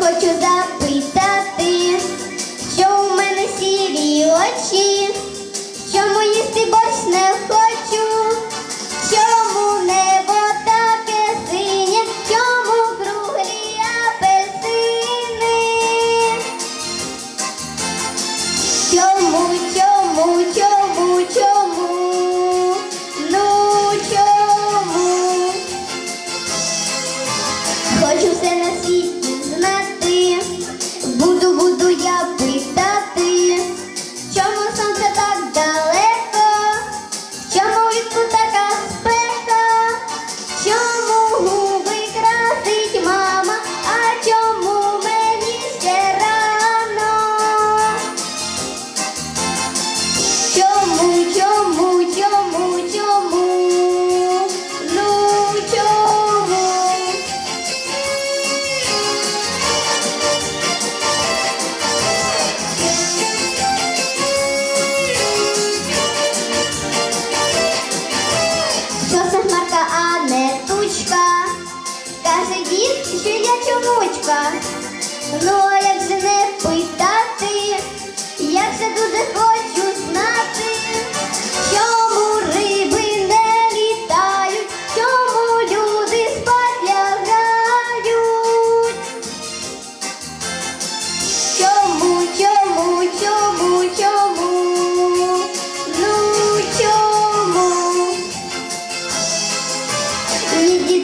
хочу запитати, що у мене сірі очі, чому їсти борщ не хочу, чому небо таке синє, чому круглі апельсини? Чому, чому, чому? Каже дід, що я чомучка, ну а як же не пить?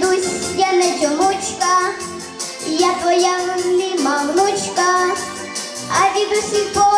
дідусь, я не чомучка, я твоя внучка, а дідусі по.